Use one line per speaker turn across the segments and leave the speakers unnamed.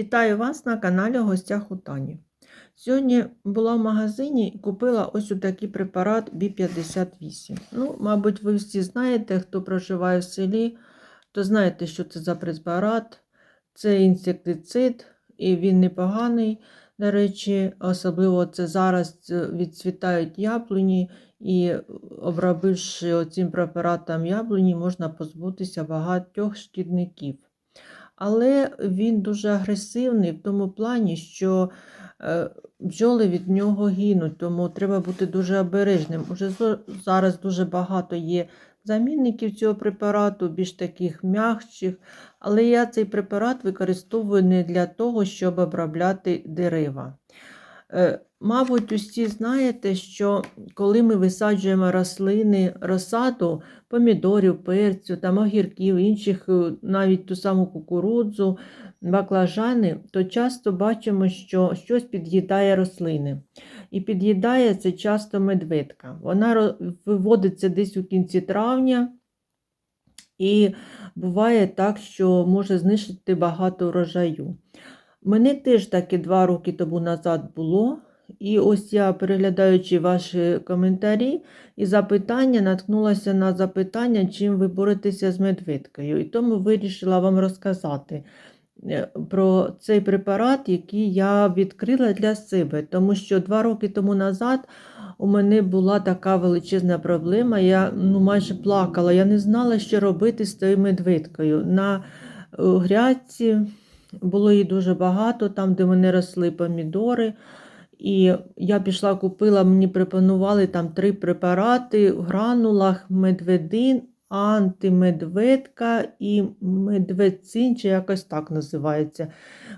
Вітаю вас на каналі в гостях у Тані. Сьогодні була в магазині і купила ось такий препарат B58. Ну, мабуть, ви всі знаєте, хто проживає в селі, то знаєте, що це за препарат. Це інсектицид, і він непоганий. До речі, особливо це зараз відцвітають яблуні, і обробивши цим препаратом яблуні, можна позбутися багатьох шкідників. Але він дуже агресивний в тому плані, що е, бджоли від нього гинуть, тому треба бути дуже обережним. Уже зараз дуже багато є замінників цього препарату, більш таких м'якших. Але я цей препарат використовую не для того, щоб обробляти дерева. Мабуть, усі знаєте, що коли ми висаджуємо рослини, розсаду, помідорів, перцю, там, огірків, інших, е, навіть ту саму кукурудзу, баклажани, то часто бачимо, що щось під'їдає рослини. І під'їдає це часто медведка. Вона виводиться десь у кінці травня. І буває так, що може знищити багато урожаю. Мене теж таки два роки тому назад було. І ось я, переглядаючи ваші коментарі і запитання, наткнулася на запитання, чим ви боретеся з медведкою. І тому вирішила вам розказати е, про цей препарат, який я відкрила для себе. Тому що два роки тому назад у мене була така величезна проблема. Я ну, майже плакала. Я не знала, що робити з тою медведкою. На е, грядці було її дуже багато, там, де вони росли помідори. І я пішла, купила, мені пропонували там три препарати гранулах медведин, антимедведка і медведцин, чи якось так називається.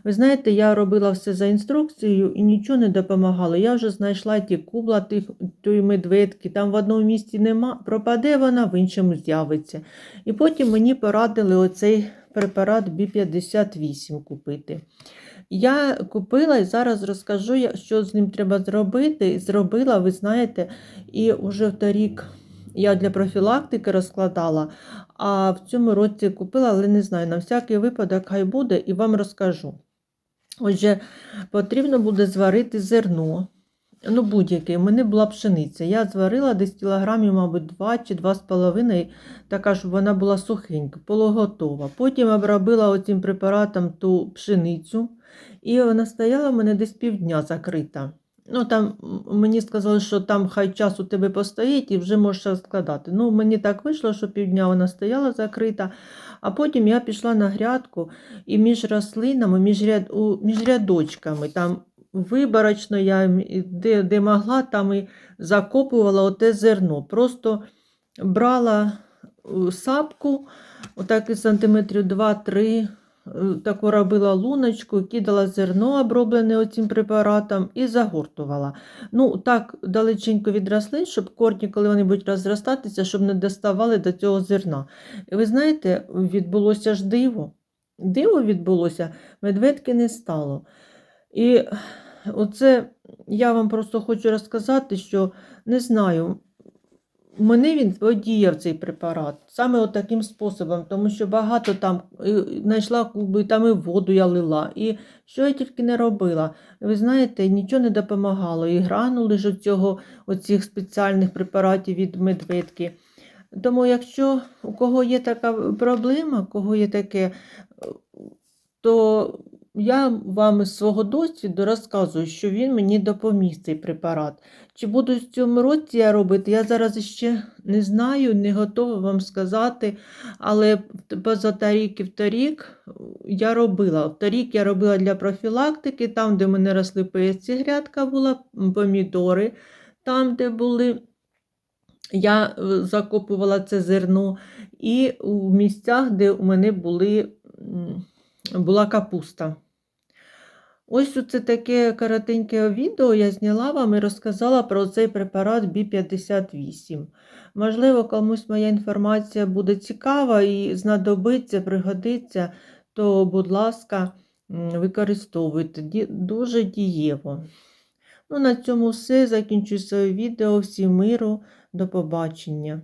Ви знаєте, я робила все за інструкцією і нічого не допомагало. Я вже знайшла ті кубла тих, тої медведки, там в одному місці нема, пропаде вона, в іншому з'явиться. І потім мені порадили оцей препарат B58 купити. Я купила і зараз розкажу, що з ним треба зробити. Зробила, ви знаєте, і вже торік я для профілактики розкладала, а в цьому році купила, але не знаю, на всякий випадок хай буде і вам розкажу. Отже, потрібно буде зварити зерно. Ну, будь-яке, у мене була пшениця. Я зварила десь кілограмів, мабуть, 2 чи 2,5, така, щоб вона була сухенька, полуготова. Потім обробила оцим препаратом ту пшеницю, і вона стояла в мене десь півдня закрита. Ну, там Мені сказали, що там хай час у тебе постоїть і вже можеш складати. Ну, Мені так вийшло, що півдня вона стояла закрита, а потім я пішла на грядку і між рослинами, між ряд, між рядочками, там виборочно я де де могла, там і закопувала оте зерно. Просто брала е, сапку, отак сантиметрів 2-3 Е, таку робила луночку, кидала зерно, оброблене оцим препаратом, і загортувала. Ну, Так далеченько від рослин, щоб корні, коли вони будуть розростатися, щоб не доставали до цього зерна. І ви знаєте, відбулося ж диво. Диво відбулося, медведки не стало. І оце я вам просто хочу розказати, що не знаю. Мене він подіяв цей препарат саме таким способом, тому що багато там знайшла куби, там і воду я лила. І що я тільки не робила. Ви знаєте, нічого не допомагало. І гранули ж цього, оцих спеціальних препаратів від медведки. Тому, якщо у кого є така проблема, у кого є таке, то я вам з свого досвіду розказую, що він мені допоміг цей препарат. Чи буду в цьому році я робити, я зараз ще не знаю, не готова вам сказати. Але поза торік і в торік я робила. В торік я робила для профілактики, там, де мене росли песці, грядка була, помідори, там, де були. Я е, закопувала це зерно, і у місцях, де у мене були була капуста. Ось це таке коротеньке відео я зняла вам і розказала про цей препарат B58. Можливо, комусь моя інформація буде цікава і знадобиться, пригодиться, то, будь ласка, використовуйте дуже дієво. Ну, На цьому все. Закінчую своє відео. Всім миру, до побачення.